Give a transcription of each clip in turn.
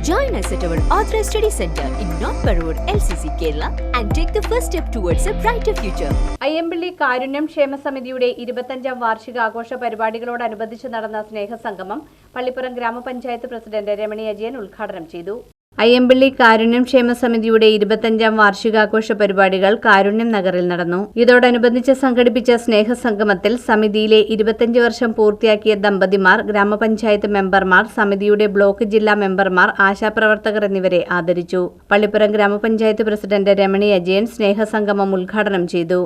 Join us at our Authorized Study Center in North Parur, LCC, Kerala, and take the first step towards a brighter future. Ayyampilly കാരുണ്യം ക്ഷേമ സമിതിയുടെ ഇരുപത്തഞ്ചാം വാർഷികാഘോഷ പരിപാടികളോടനുബന്ധിച്ച് നടന്ന സ്നേഹസംഗമം പള്ളിപ്പുറം ഗ്രാമപഞ്ചായത്ത് president Ramani Ajayan ഉദ്ഘാടനം ചെയ്തു അയ്യമ്പള്ളി കാരുണ്യം ക്ഷേമ സമിതിയുടെ ഇരുപത്തഞ്ചാം വാർഷികാഘോഷ പരിപാടികൾ കാരുണ്യം നഗറിൽ നടന്നു. ഇതോടനുബന്ധിച്ച് സംഘടിപ്പിച്ച സ്നേഹസംഗമത്തിൽ സമിതിയിലെ ഇരുപത്തഞ്ച് വർഷം പൂർത്തിയാക്കിയ ദമ്പതിമാർ ഗ്രാമപഞ്ചായത്ത് മെമ്പർമാർ സമിതിയുടെ ബ്ലോക്ക് ജില്ലാ മെമ്പർമാർ ആശാപ്രവർത്തകർ എന്നിവരെ ആദരിച്ചു. പള്ളിപ്പുറം ഗ്രാമപഞ്ചായത്ത് പ്രസിഡന്റ് രമണി അജയൻ സ്നേഹസംഗമം ഉദ്ഘാടനം ചെയ്തു.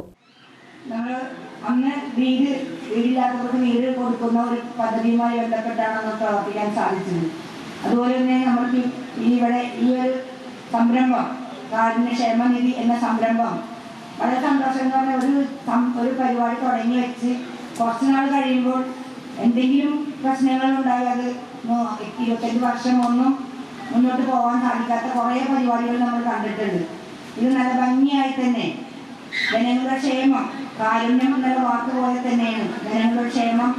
വീട് വീടില്ലാത്തവർക്ക് വീട് കൊടുക്കുന്ന ഒരു പദ്ധതിയുമായി ബന്ധപ്പെട്ടാണ് പ്രവർത്തിക്കാൻ സാധിച്ചത്. അതുപോലെ തന്നെ നമുക്ക് ഈ ഇവിടെ ഈ ഒരു സംരംഭം കാടിന് ക്ഷേമനിധി എന്ന സംരംഭം വളരെ സന്തോഷം എന്ന് പറഞ്ഞാൽ ഒരു ഒരു പരിപാടി തുടങ്ങി വെച്ച് കുറച്ച് നാൾ കഴിയുമ്പോൾ എന്തെങ്കിലും പ്രശ്നങ്ങൾ ഉണ്ടായത് ഇരുപത്തഞ്ച് വർഷം ഒന്നും മുന്നോട്ട് പോകാൻ സാധിക്കാത്ത കുറേ പരിപാടികൾ നമ്മൾ കണ്ടിട്ടുണ്ട്. ഇത് നല്ല ഭംഗിയായി തന്നെ. ജനങ്ങളുടെ ക്ഷേമം കാരുണ്യം എന്നുള്ള വാക്ക് പോലെ തന്നെയാണ്. ജനങ്ങളുടെ ക്ഷേമം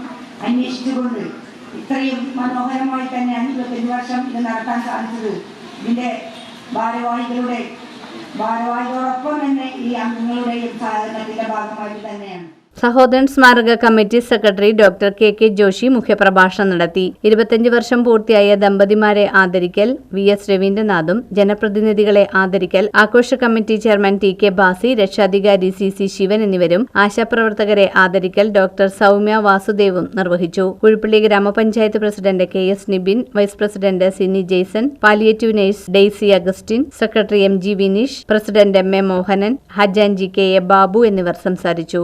അന്വേഷിച്ചുകൊണ്ട് ഇത്രയും മനോഹരമായി തന്നെ ഇരുപത്തഞ്ച് വർഷം ഇത് നടത്താൻ സാധിച്ചത്. ഇതിന്റെ ഭാരവാഹികളുടെ ഭാരവാഹികളോടൊപ്പം തന്നെ ഈ അംഗങ്ങളുടെയും സഹകരണത്തിന്റെ ഭാഗമായിട്ട് തന്നെയാണ്. സഹോദരൻ സ്മാരക committee secretary doctor K K Joshi മുഖ്യപ്രഭാഷണം നടത്തി. ഇരുപത്തഞ്ച് വർഷം പൂർത്തിയായ ദമ്പതിമാരെ ആദരിക്കൽ വി എസ് രവീന്ദ്രനാഥും ജനപ്രതിനിധികളെ ആദരിക്കൽ ആഘോഷ committee chairman T K Basi രക്ഷാധികാരി സി സി ശിവൻ എന്നിവരും ആശാപ്രവർത്തകരെ ആദരിക്കൽ ഡോക്ടർ സൗമ്യ വാസുദേവും നിർവഹിച്ചു. കുഴിപ്പള്ളി ഗ്രാമപഞ്ചായത്ത് president K S Nibin vice president Sini Jaison palliative nurse Daisy Augustine secretary M G Vineesh president M A Mohanan ഹജാൻജി K A Babu എന്നിവർ സംസാരിച്ചു.